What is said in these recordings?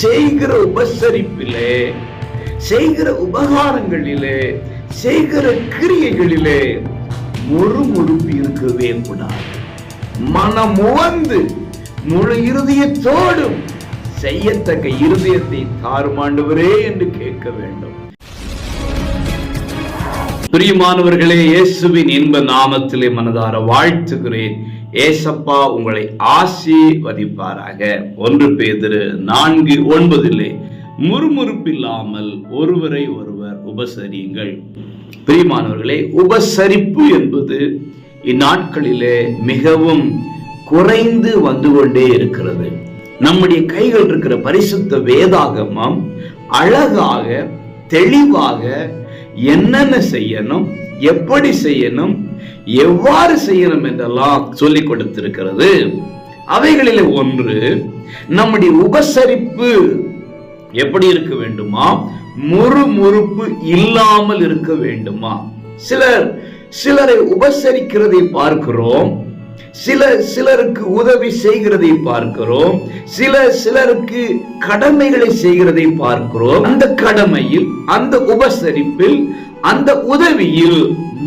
செய்கிற உபசரிப்பிலே செய்கிற உபகாரங்களிலே செய்கிற கிரியைகளிலே முறுமுறுப்பு இருக்கவே கூடாது. மனமுவந்து முழு இருதயத்தோடும் செய்யத்தக்க இருதயத்தை தாருமாண்டவரே என்று கேட்க வேண்டும். பிரியமானவர்களே இயேசுவின் இன்ப நாமத்திலே மனதார வாழ்த்துகிறேன். ஏசப்பா உங்களை ஆசீர்வதிப்பாராக. ஒன்று பேதிரு நான்கு ஒன்பதிலே முறுமுறுப்பில்லாமல் ஒருவரை ஒருவர் உபசரியுங்கள். பிரியமானவர்களே உபசரிப்பு என்பது இந்நாட்களிலே மிகவும் குறைந்து வந்து கொண்டே இருக்கிறது. நம்முடைய கைகள் இருக்கிற பரிசுத்த வேதாகமம் அழகாக தெளிவாக என்னென்ன செய்யணும் எப்படி செய்யணும் எவ்வாறு செய்யணும் என்றெல்லாம் சொல்லிக் கொடுத்திருக்கிறது. அவைகளில் ஒன்று நம்முடைய உபசரிப்பு எப்படி இருக்க வேண்டுமா? முறுமுறுப்பு இல்லாமல் இருக்க வேண்டுமா? சிலர் சிலரை உபசரிக்கிறதை பார்க்கிறோம். சில சிலருக்கு உதவி செய்கிறதை பார்க்கிறோம். சில சிலருக்கு கடமைகளை செய்கிறதை பார்க்கிறோம். அந்த கடமையில் அந்த உபசரிப்பில் அந்த உதவியில்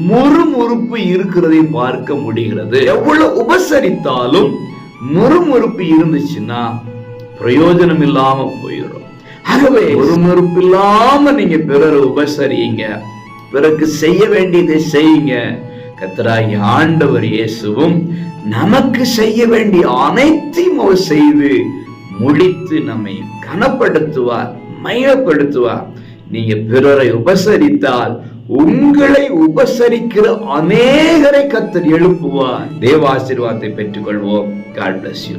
முறுமுறுப்பு இருக்கிறதை பார்க்க முடிகிறது. எவ்வளவு உபசரித்தாலும் முறுமுறுப்பு இருந்துச்சுன்னா பிரயோஜனம் இல்லாம போயிடும். ஆகவே முறுமுறுப்பு இல்லாம நீங்க பிறரை உபசரியுங்க பிறகு செய்ய வேண்டியதை செய்யுங்க. கத்தராகி ஆண்டவர் இயேசுவும் நமக்கு செய்ய வேண்டிய அனைத்தையும் அவர் செய்து முடித்து நம்மை கனப்படுத்துவார் மையப்படுத்துவார் நீங்க பிறரை உபசரித்தால் உங்களை உபசரிக்கிற அநேகரை கத்தர் எழுப்புவார். தேவாசீர்வாதத்தை பெற்றுக்கொள்வோம். God bless you